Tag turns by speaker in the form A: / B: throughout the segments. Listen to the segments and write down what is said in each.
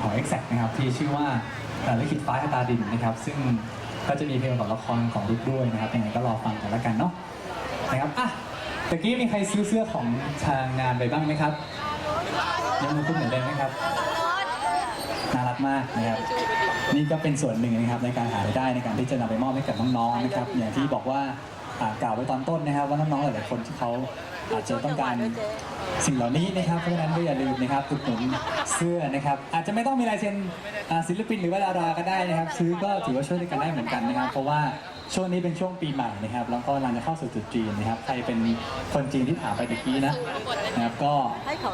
A: ของ Exact นะครับที่ชื่อว่าเอ่อลิขิตฟ้าชะตาดินนะครับ ซึ่งก็จะมีเพลงประกอบละครของรุ่ด้วยนะครับยังไงก็รอฟังกันแล้วกันเนาะนะครับอะตะกี้มีใครซื้อเสื้อของทางงานไปบ้างไหมครับยกมือขึ้นเหมือนเดิมไหมครับน่ารักมากนะครับนี่ก็เป็นส่วนหนึ่งนะครับในการหารายได้ในการที่จะนำไปมอบให้กับน้องๆนะครับอย่างที่บอกว่า อ่ากล่าวไว้ตอนต้นนะครับ ว่าน้องๆหลายๆคนที่เขาอาจจะต้องการสิ่งเหล่านี้นะครับเพราะฉะนั้นก็อย่าลืมนะครับอุดหนุนเสื้อนะครับ อาจจะไม่ต้องมีลายเซ็นอ่าศิลปินหรือว่าดาราก็ได้นะครับ ซื้อก็ถือว่าช่วยกันได้เหมือนกันนะครับ เพราะว่าช่วงนี้เป็นช่วงปีใหม่นะครับแล้วก็กำลังจะเข้าสู่ตรุษจีนนะครับใครเป็นคนจีนที่ถามไปตะกี้นะนะครับก็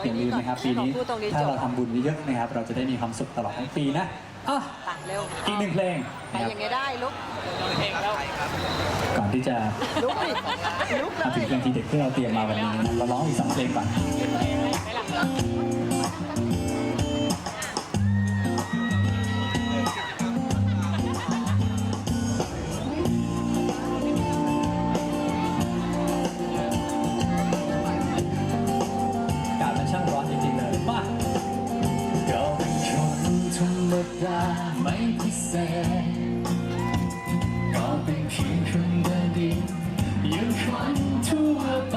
A: อย่าลืมนะครับปีนี้ถ้าเราทำบุญเยอะๆนะครับ เราจะได้มีความสุขตลอดทั้งปีนะ อะ
B: ตักเร็ว
A: อีกหนึ่งเพลง
B: ไป
A: นะครับ
B: อย่างไงได้ลุก
A: ก่อนที่จะ
B: ลุกดิลุกเล
A: มาถึง
B: ย
A: เพลงที่เด็กที่เราเตรียมมาวันนี้นะครับเราร้องอีกสองเพลงก่อนอ มดาไม่พิเศษก็เป็นเพียงคนเดินดินอย่างคนทั่วไป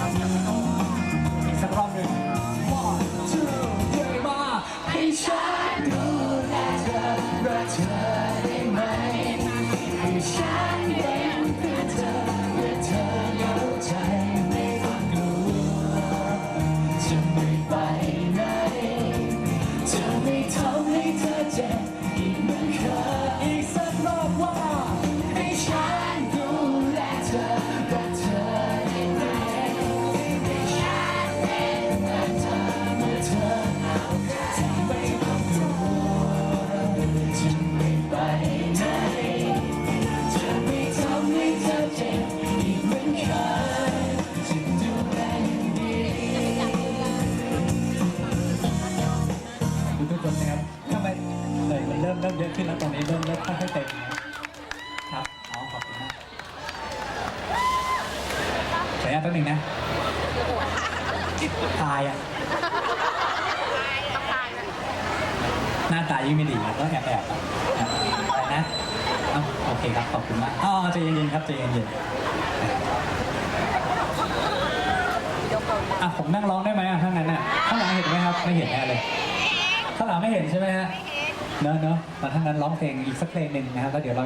A: นะเนี่ยนะครับอีกสักรอบหนึ่ง ออนุญาตแป๊บหนึงนะ ตายอะหน้าตายิ่งไม่ดีก็แอบแอบๆอะอะไรนะเอ้าโอเคครับ ขอบคุณมากอ๋อใจเย็นๆครับใจเย็น
B: ยกมือ
A: ๆอะผมนั่งร้องได้ไหมอะถ้างั้นอะข้างหลังเห็นไหมครับ ไม่เห็นแน่เลยข้างหลังไม่เห็นใช่ไหมฮะเนอะเนอะแล้วถ้างั้นร้องเพลงอีกสักเพลงหนึ่งนะครับแล้วเดี๋ยวเรา